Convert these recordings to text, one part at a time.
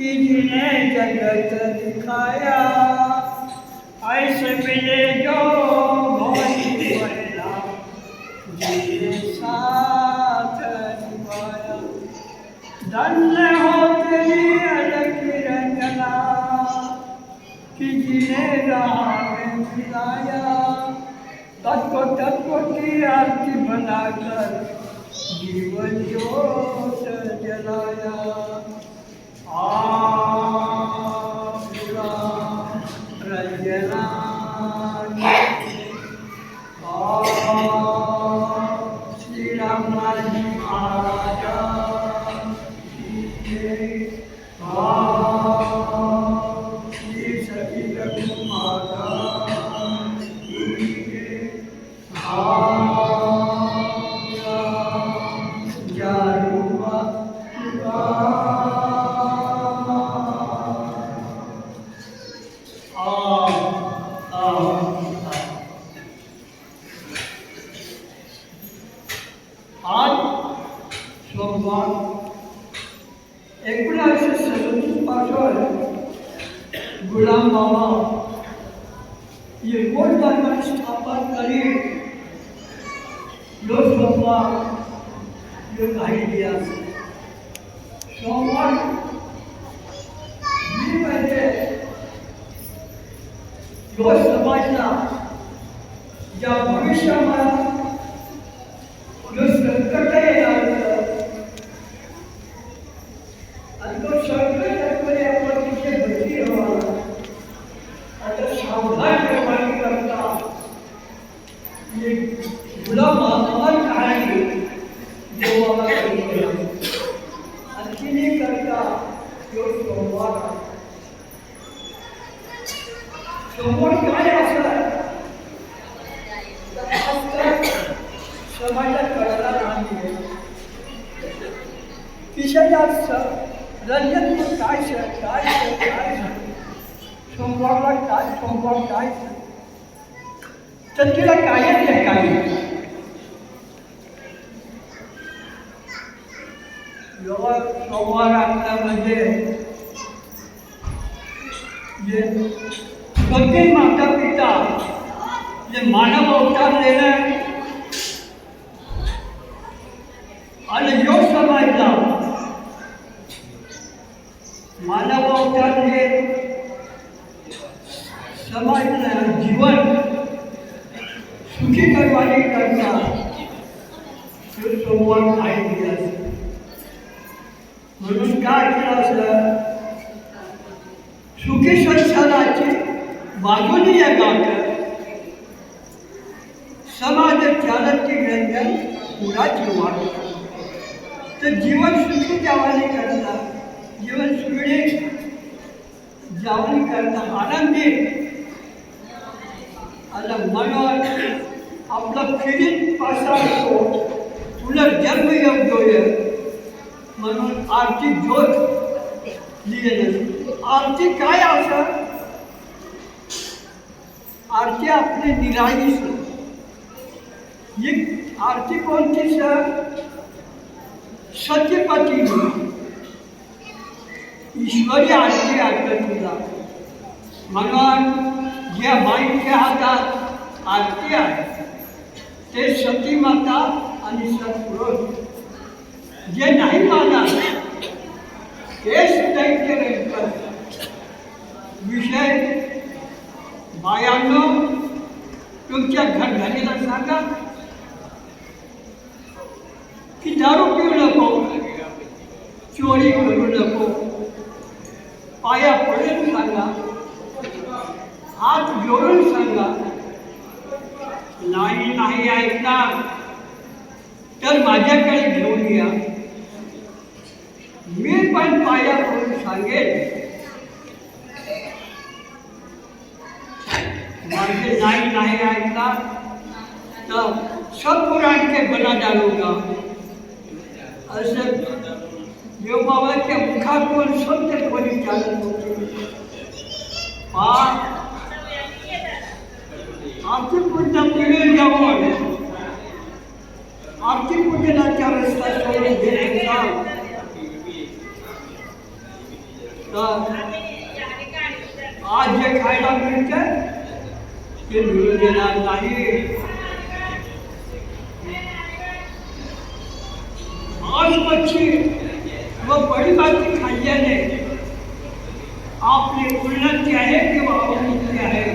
कि जिन्हें जगत दिखाया? ऐसे मिले जो साथ निभाया। धन्य हो तेरी अलग रंगना कि जिन्हें राह में तत्को तत्को की आरती बनाकर जीवन ज्योत जलाया। 好 আজ সোমবার একুশ পাথর গুলাম বাবা जेव्हा सोमवार आपला म्हणजे जे प्रत्येक माता पिता जे मानव अवतार लेणं आणि योग समाजला, मानव अवतार जे समाजला जीवन सुखी करवाने करता काय दिवस म्हणून काय केलं असं सुखी संसाराची बाजूनी या गाठं समाज चालती रंजन पुराची वाट तर जीवन सुखी जावानी करता जीवन सुखी जावानी करता आनंदी आता मनात आपलं फिरीत पासा पुनर्जन्म योग्य म्हणून आर्थिक ज्योत लिहिलेलं आरती काय असं आरती आपली निराळी ही आरती कोणती सर सत्यपती ईश्वरी आरती आठवत तुला म्हणून ज्या माईच्या हातात आरती आहे ते सतीमाता आणि सत्पुरुष जे नाही मानत तेच दैत्य गणपत विषय बायांनो तुमच्या घरघरीला सांगा? की दारू पिऊ नको चोरी करू नको पाया पडून सांगा। हात जोडून सांगा। नाही नाही ऐकणार तर माझ्याकडे घेऊन या मी पण पाया पडून सांगेन माझे नाही नाही ऐकणार तर सब पुराण के बना डालूँगा। असं देवबाबाच्या मुखातून सत्य कोणी चालत होते। आर्थिक पूर्ण मिळून जाऊन आर्थिक पूजनाच्या रस्ता सोडून तो आज ये खाएगा मिलकर ये वीडियो देना चाहिए आज बच्चे, वो बड़ी बात की खाइया ने। आपने उन्नत किया है कि वो अवनत किया है?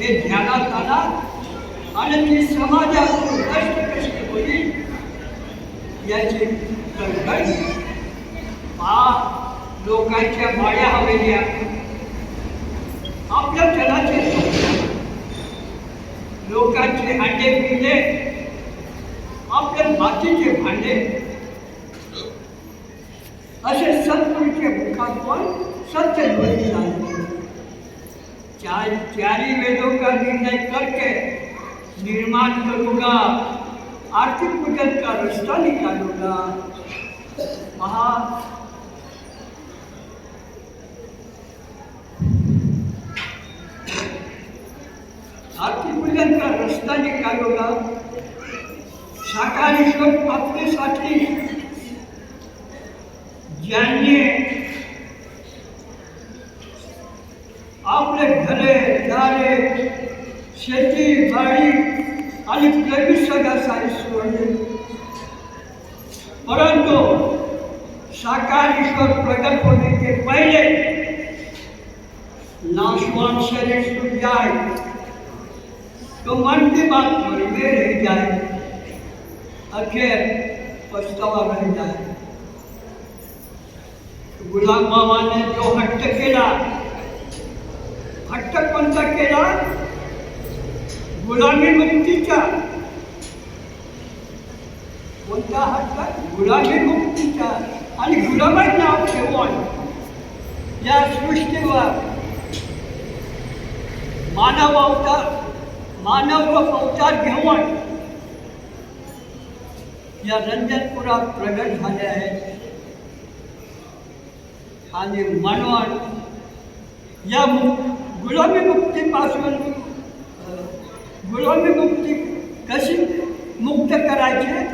ये ज़्यादा ताला अनंत समाज आपको कष्ट कष्ट बोली, या जी संघर्ष पाप लोकांच्या माया हवेल्या. आपल्या जनाचे लोकांचे अंडे पिले. आपल्या मातीचे भांडे. असे सत्पुरुषे मुखात सत्य बोली झाले चार चारी वेदों का निर्णय करके निर्माण करूँगा. आर्थिक पूजन का रास्ता निकालूँगा? महा पूजन का रास्ता निकालूँगा। साकारेश्वर प्राप्तीसाठी ज्यांनी आपले घरे दारे शेती, बाडी आणि प्रेमी सगळ्यासाठी सोडले परंतु साकार ईश्वर प्रकट होने के पहले नाशवान शरीर छूट जाए। तो मन की बात मन में रह जाए। अखेर पछतावा रह जाए। गुलाम बाबाने जो हट्ट केला हट्ट कोणता केला गुलामी मुक्तीचा कोणता हट्ट गुलामी मुक्तीचा आणि गुलामाई नाव ठेवून या सृष्टीवर मानव अवतार मानव रूप अवतार घेऊन या रंजनपुरात प्रगट झाले आहेत आणि म्हणून या गुलामी मुक्तीपासून अ, गुलामी मुक्ती कशी मुक्त करायची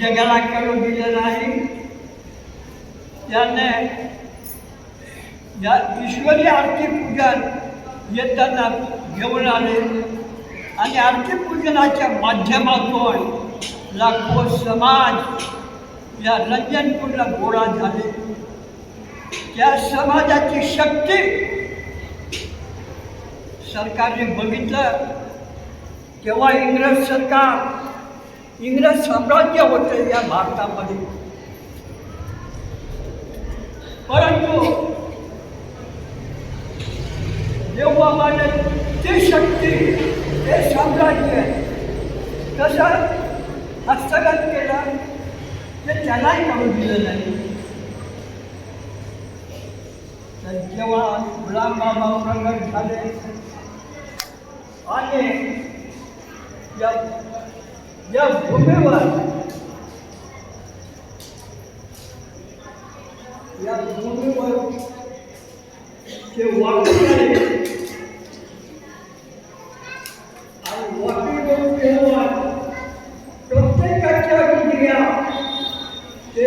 जगाला करू दिलं नाही। त्याने या ईश्वरी आरती पूजन येताना घेऊन आले आणि अर्थपूजनाच्या माध्यमातून लाखो समाज या रंजनपूरला गोळा झाले. त्या समाजाची शक्ती सरकारने बघितलं. तेव्हा इंग्रज सरकार इंग्रज साम्राज्य होते या भारतामध्ये. परंतु कसं हस्तगत केलं ते त्यालाही करू दिलं नाही. तर जेव्हा गुलाम बाबा प्रगट झाले, आणि या या भूमीवर या भूमीवर ते वाकडी आले आणि वाकडीवर तेव्हा प्रत्येकाच्या हृदया ते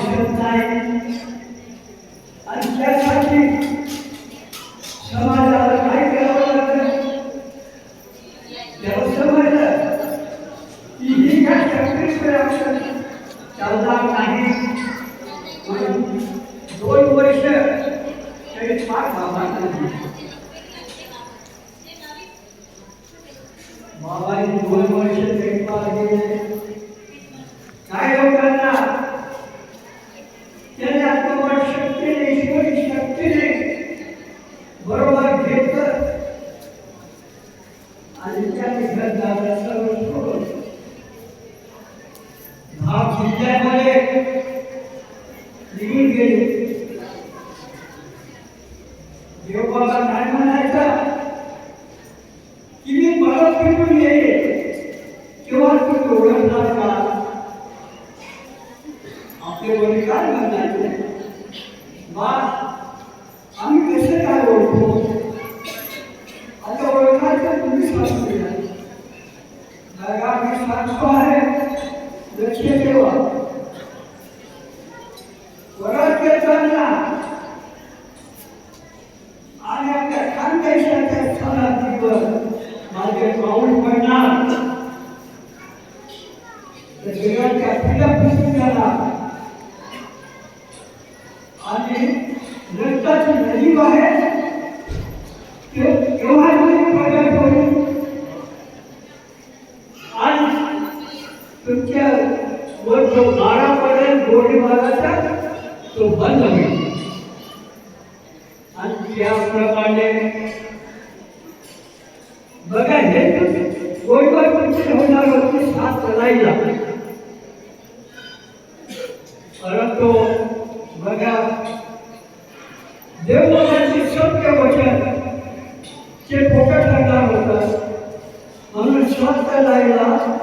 Schönheit आणि त्या निघत जाण्याचा दहा आणि आपल्या खानदेशाच्या सणातीवर माझे पाऊल पडणार. देवदासाचे सत्य वचन ते फोकट लागणार होतं. म्हणून श्वास लढाईला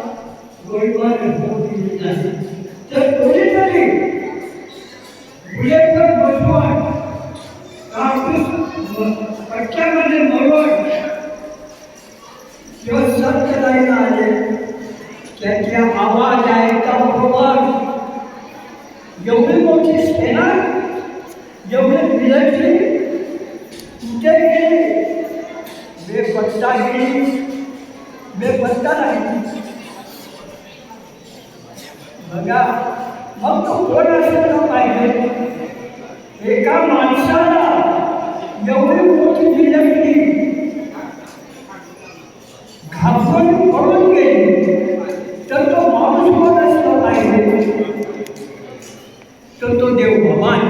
बघा मग तो कोण असायला पाहिजे एका माणसाला एवढी मोठी मिलिटरी घाबरून पळून गेली. तर तो माणूस कोण असला पाहिजे तर तो देव भगवान.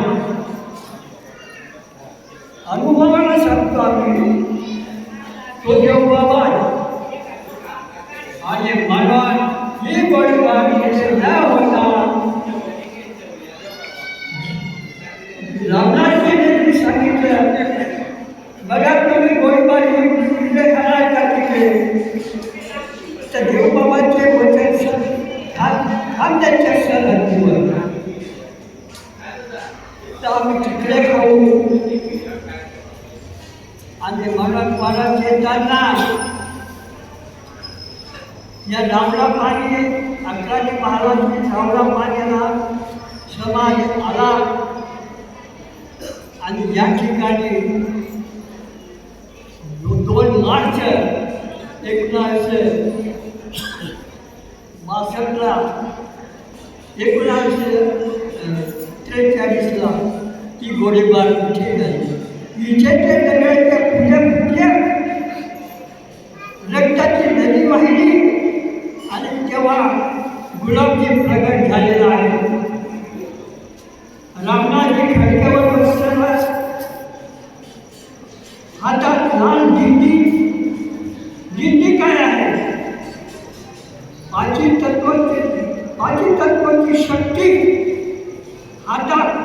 अनुभवाला सांगतो आम्ही तो देव भगवान. त्यांच्या सरहद्दीवर तर आम्ही तिकडे खाऊ आणि मरण मरण येताना या डावला पाणी अकराशे महाराजांनी डावला पाण्याला समाज आला आणि या ठिकाणी दोन मार्च एकोणाशे बासष्टला एकोणावीसशे त्रेचाळीसला ती गोळीबार इथे झाली इथे ते दगडाच्या पुढे पुढे रक्ताची नदी वाहिली आणि तेव्हा गुलाबजी प्रगट झालेला आहे रामनाथजी खडक्यावर बसलेला हातात लाल दिंडी दिंडी काय आहे पाची तत्वाची पाची तत्वाची शक्ती हातात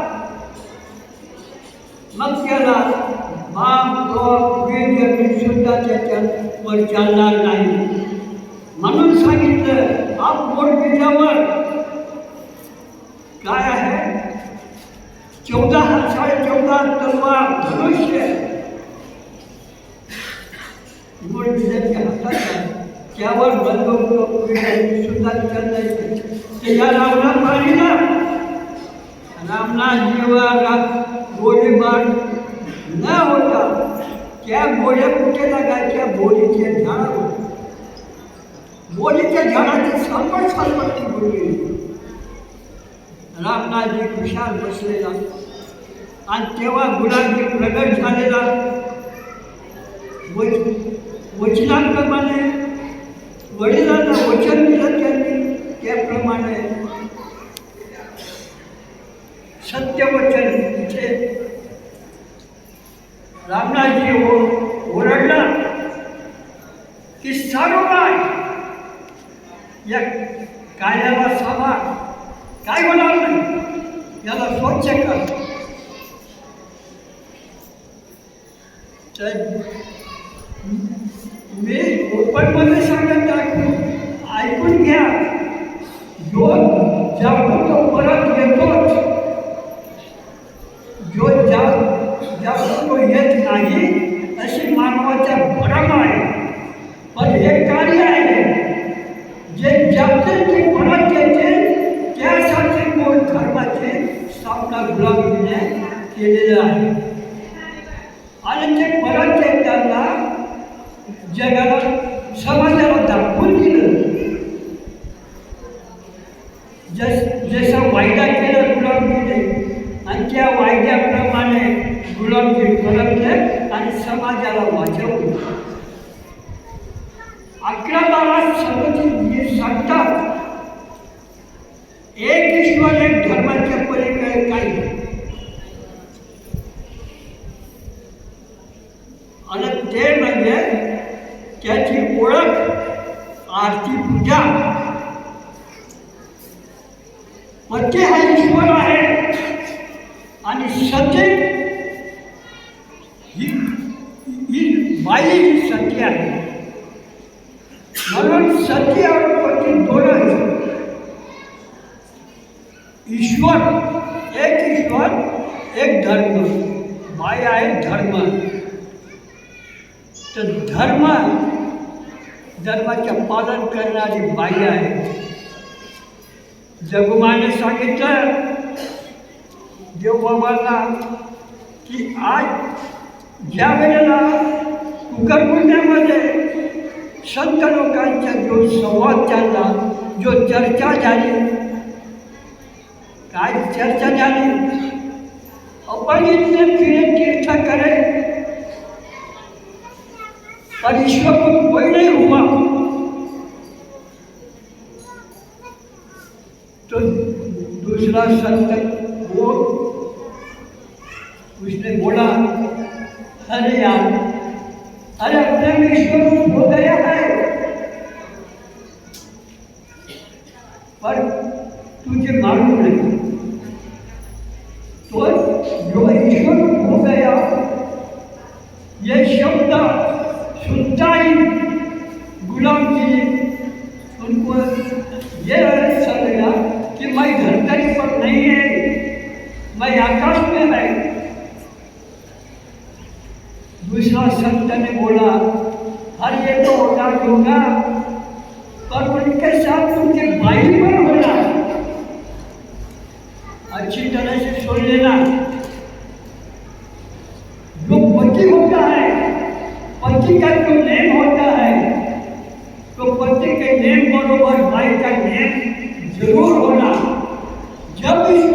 मग त्याला बाप गॉप वेद सुद्धा त्याच्यावर चालणार नाही म्हणून सांगितलं आप बोट बीजावर काय आहे चौदा साडे चौदा तलवार धनुष्य बीजाच्या हातात. त्यावर बंदूक सुद्धा चालणार ते या रामना पाणीला रामनाथ जीवा गोळीबार न होता त्या गोळ्या कुठे लागायच्या बोलीच्या झाडावर बोलीच्या झाडाची सापड सापडची गोळी रामनाथजी खुशाल बसलेला आणि तेव्हा गुलाबजी प्रगट झालेला वचनाप्रमाणे वडिलांना वचन दिलं त्यांनी त्याप्रमाणे सत्यवचन इथे रामनाथजी ओरडला की सारोबाय या कायद्याला सभा काय होणार नाही याला स्वच्छ कर तर मी ओपनमध्ये सांगत ऐकून ऐकून घ्या जो जातो तो परत येतोच जो जातो तो येत नाही अशी मानवाच्या भरम आहे पण हे कार्य आहे जे जाते ते परत येते त्यासाठी मूळ धर्माची स्थापना गुलामीने केलेलं आहे आणि ते परत येताना जगाला समाजाला दाखवून दिलं जस जसा वायदा केला गुलामगिरीने आणि त्या वायद्याप्रमाणे गुलामगिरी परतले आणि समाजाला वाचवलं अकरा बारा समिती सांगतात एक ईश्वर एक धर्माच्या पलीकडे काही नाही. आणि ते म्हणजे त्याची ओळख आरती पूजा पती हा ईश्वर आहे आणि सती ही ही बाई ही। सती आहे म्हणून सती आणि ईश्वर, एक ईश्वर, एक धर्म। बाई आहे धर्म। तर धर्म धर्माचे पालन करणारी बाई आहे जगुमाने सांगितलं देवबाबांना की आज ज्या वेळेला कुकरकुंड्यामध्ये संत लोकांचा जो संवाद चालला, जो चर्चा झाली, काय चर्चा झाली? इतने फिरे तीर्थ करे। पर ईश्वर को कोई नहीं हुआ। तो दूसरा संत वो, उसने बोला, अरे यार, अरे अपने ईश्वर हो गया है। पर तुझे मालूम नहीं तो जो ईश्वर हो गया ये शब्द सुनता ही गुलाम जी उनको ये ऐसा लगा कि मैं धरती पर नहीं है मैं आकाश में है दूसरा संत ने बोला हर ये तो होगा होगा पर उनके साथ उनके भाई पर होना अच्छी तरह से सुन लेना जो पति होता है पति का जो नेम होता है तो पति के नेम बरोबर भाई का नेम ज़रूर होना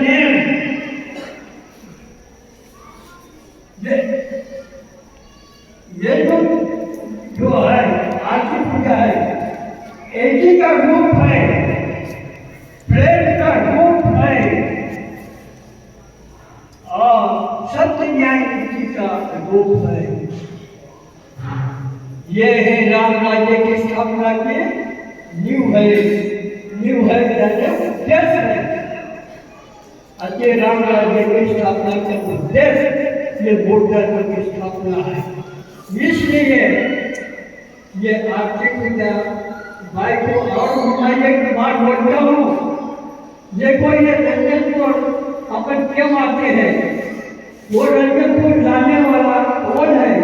धर्म का ये ये जो है आरती पूजा है? एक ही का रूप है। प्रेम का रूप है। और सत्य न्याय नीति का रूप है। ये है राम राज्य की स्थापना की न्यू है। न्यू है यानी है अजय राम राज्य की स्थापना का उद्देश्य ये बौद्ध धर्म की स्थापना है। इसलिए ये आर्थिक पूजा भाई को और मैं एक बात बोलता हूँ। देखो ये रंजनपुर अपन क्यों आते हैं? वो रंजनपुर जाने वाला कौन है?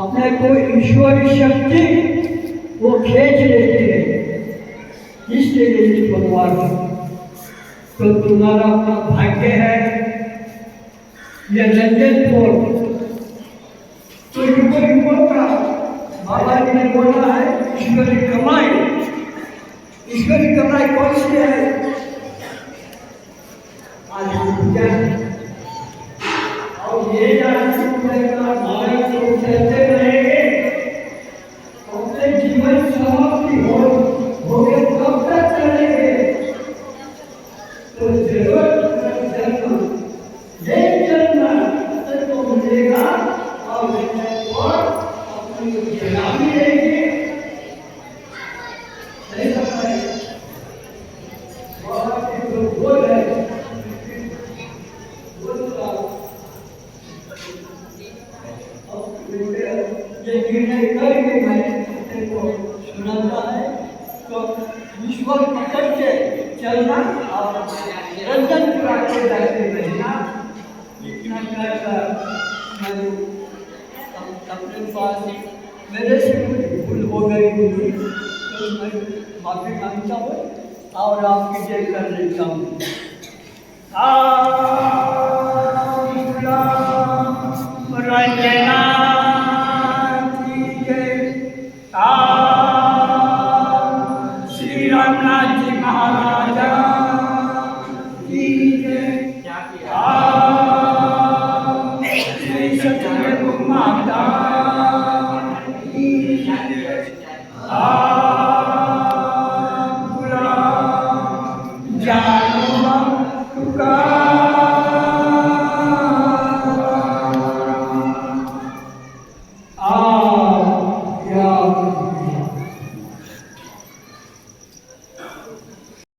अपने को ईश्वरी शक्ति वो खींच लेती है। इसलिए इस भगवान तो तुम्हारा अपना भाग्य है। ये रंजनपुर तो युगो युगो का बाबा जी ने बोला है, ईश्वरी कमाई। ईश्वरी कमाई कौन सी है? आज पूजा